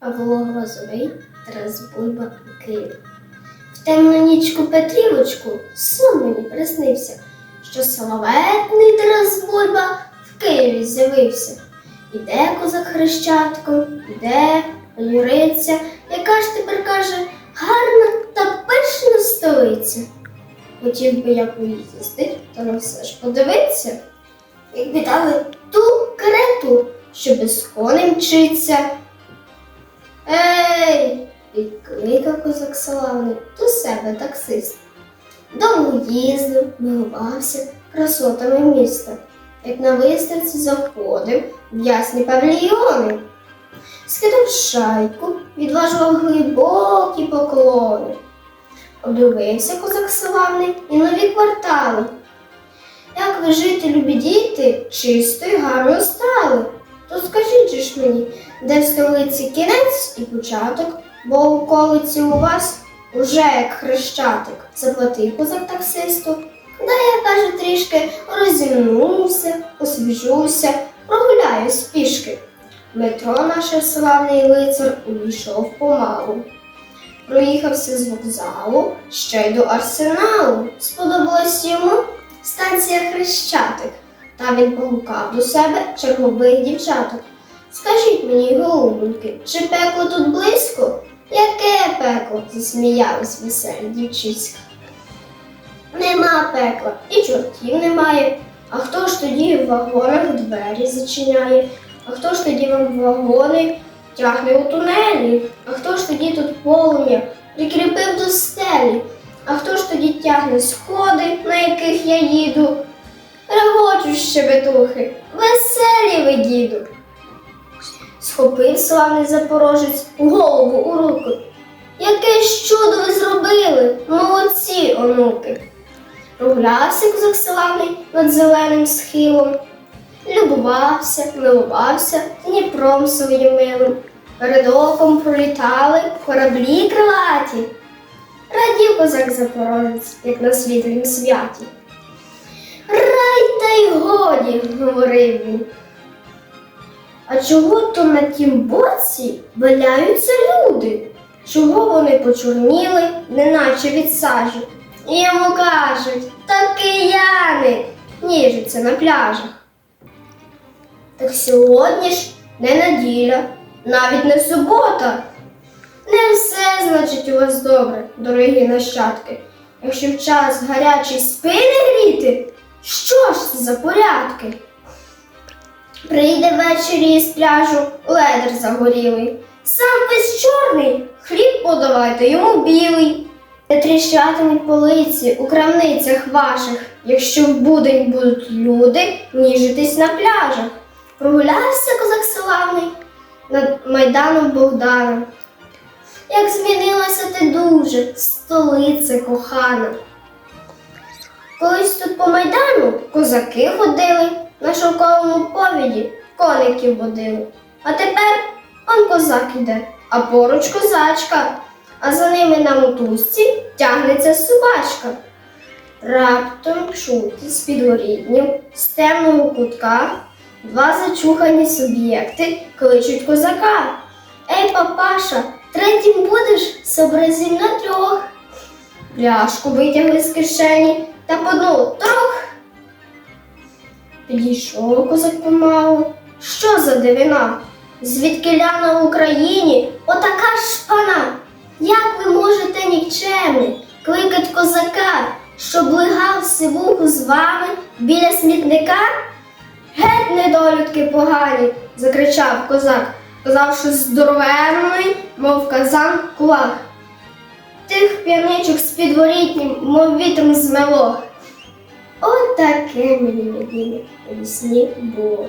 Павло Грозовий, Тарас Бульба, Київ. В темну нічку Петрівочку сон мені приснився, що славетний Тарас Бульба в Києві з'явився. Іде козак хрещатком, іде, юриться, яка ж тепер каже гарна та пишна столиця. Хотів би я поїздити, та на все ж подивитися, якби дали ту карету, що без коней мчиться. Ей! Відкликав козак славний до себе таксист. Довго їздив, милувався красотами міста, як на виставці заходив в ясні павільйони. Скидав шайку, відважував глибокі поклони. Обдивився козак славний і нові квартали. Як ви жити, любі діти, чисто й гарно стали. То скажіть ж мені, де в столиці кінець і початок, бо у околиці у вас уже як хрещатик. Заплатив козак таксисту. Да я каже трішки розімнуся, освіжуся, прогуляюсь пішки. Метро наш славний лицар увійшов помалу. Проїхався з вокзалу ще й до арсеналу. Сподобалось йому станція Хрещатик. Та він погукав до себе чергових дівчаток. Скажіть мені, голубоньки, чи пекло тут близько? Яке пекло? засміялись веселі дівчиська. Нема пекла, і чортів немає. А хто ж тоді в вагонах двері зачиняє? А хто ж тоді вам вагони тягне у тунелі? А хто ж тоді тут полум'я прикріпив до стелі? А хто ж тоді тягне сходи, на яких я їду? Регочуть щебетухи, веселі ви, діду. Схопив славний запорожець голову у руку. Яке ж чудо ви зробили, молодці, онуки. Прогулявся козак славний над зеленим схилом, любувався, милувався Дніпром своїм милим. Перед оком пролітали кораблі крилаті. Радів козак запорожець, як на світлім святі. Й годі, говорив він. А чого то на тім боці валяються люди? Чого вони почорніли, неначе від сажі? І йому кажуть, та кияни ніжаться на пляжах. Так сьогодні ж не неділя, навіть не субота. Не все, значить, у вас добре, дорогі нащадки. Якщо в час гарячий спини гріти, що ж це за порядки? Прийде ввечері з пляжу ледер загорілий. Сам весь чорний, хліб подавайте йому білий. Не тріщатимуть полиці у крамницях ваших, якщо в будень будуть люди ніжитись на пляжах. Прогулявся козак славний над майданом Богдана. Як змінилася ти дуже, столиця кохана. Колись тут по майдану козаки ходили, на шовковому повіді коників водили. А тепер он козак іде, а поруч козачка, а за ними на мотузці тягнеться собачка. Раптом чути з підворітнім, з темного кутка два зачухані суб'єкти кличуть козака. Ей, папаша, третім будеш сообразів на трьох. Пляшку витягли з кишені та поднули трох. Підійшов козак помалу. Що за дивина? Звідкиля на Україні отака шпана. Як ви можете нікчемний кликать козака, щоб лигав сивуху з вами біля смітника? Геть, недолюдки погані, закричав козак, казавши здоровенний, мов казан кулак. Тих п'яничок з підворітнім, мов вітром змело. Отаке мені у сні було.